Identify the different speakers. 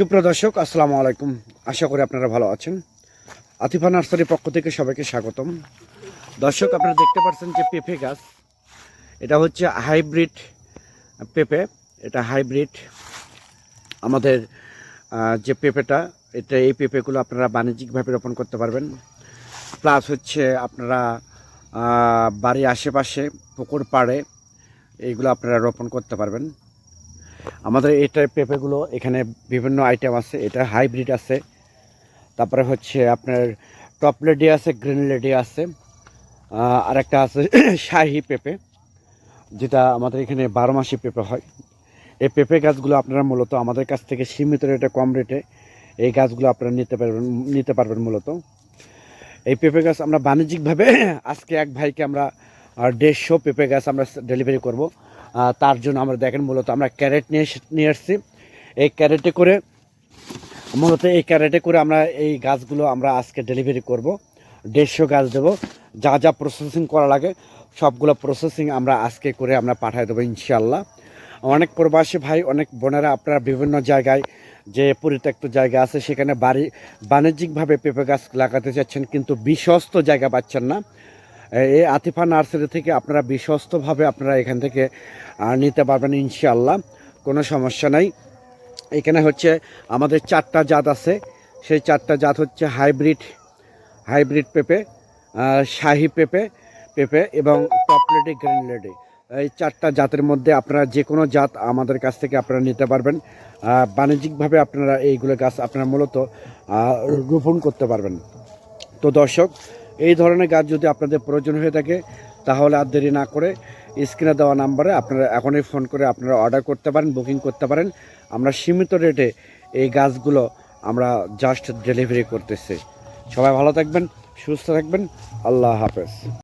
Speaker 1: সুপ্রিয় দর্শক, আসসালামু আলাইকুম। আশা করি আপনারা ভালো আছেন। আতিফা নার্সারির পক্ষ থেকে সবাইকে স্বাগতম। দর্শক, আপনারা দেখতে পাচ্ছেন যে পেঁপে গাছ, এটা হচ্ছে হাইব্রিড পেঁপে। এটা হাইব্রিড আমাদের যে পেঁপেটা, এটা এই পেঁপেগুলো আপনারা বাণিজ্যিকভাবে রোপণ করতে পারবেন। প্লাস হচ্ছে আপনারা বাড়ির আশেপাশে পুকুর পাড়ে এইগুলো আপনারা রোপণ করতে পারবেন। আমাদের এটার পেঁপেগুলো এখানে বিভিন্ন আইটেম আছে এটা হাইব্রিড আছে। তারপরে হচ্ছে আপনার টপ লেডি আছে গ্রিন লেডি আছে। আহ, আরেকটা আছে শাহি পেঁপে যেটা আমাদের এখানে বারো মাসি পেঁপে হয়। এই পেঁপে গাছগুলো আপনারা মূলত আমাদের কাছ থেকে সীমিত রেটে কম রেটে এই গাছগুলো আপনারা নিতে পারবেন নিতে পারবেন মূলত। এই পেঁপে গাছ আমরা বাণিজ্যিকভাবে আজকে এক ভাইকে আমরা আহ, দেড়শো পেঁপে গাছ আমরা ডেলিভারি করব। তার জন্য আমরা দেখেন মূলত আমরা ক্যারেট নিয়ে নিয়ে আসছি এই ক্যারেটে করে মূলত এই ক্যারেটে করে আমরা এই গাছগুলো আমরা আজকে ডেলিভারি করব। দেড়শো গাছ দেবো। যা যা প্রসেসিং করা লাগে সবগুলো প্রসেসিং আমরা আজকে করে আমরা পাঠিয়ে দেবো ইনশাল্লাহ অনেক প্রবাসী ভাই অনেক বোনেরা আপনারা বিভিন্ন জায়গায় যে পরিত্যক্ত জায়গা আছে সেখানে বাড়ি বাণিজ্যিকভাবে পেঁপে গাছ লাগাতে চাচ্ছেন কিন্তু বিশ্বস্ত জায়গা পাচ্ছেন না। এই আতিফা নার্সারি থেকে আপনারা বিশ্বস্তভাবে আপনারা এখান থেকে নিতে পারবেন ইনশাল্লাহ কোনো সমস্যা নাই। এখানে হচ্ছে আমাদের চারটা জাত আছে, সেই চারটা জাত হচ্ছে হাইব্রিড হাইব্রিড পেঁপে শাহি পেঁপে পেঁপে এবং টপ লেডি, গ্রিন লেডি। এই চারটা জাতের মধ্যে আপনারা যে কোনো জাত আমাদের কাছ থেকে আপনারা নিতে পারবেন বাণিজ্যিকভাবে আপনারা এইগুলো গাছ আপনারা মূলত রোপণ করতে পারবেন। তো দর্শক এই ধরনের গাছ যদি আপনাদের প্রয়োজন হয়ে থাকে, তাহলে আর দেরি না করে স্ক্রিনে দেওয়া নাম্বারে আপনারা এখনই ফোন করে আপনারা অর্ডার করতে পারেন, বুকিং করতে পারেন। আমরা সীমিত রেটে এই গাছগুলো আমরা জাস্ট ডেলিভারি করতেছি। সবাই ভালো থাকবেন, সুস্থ থাকবেন, আল্লাহ হাফেজ।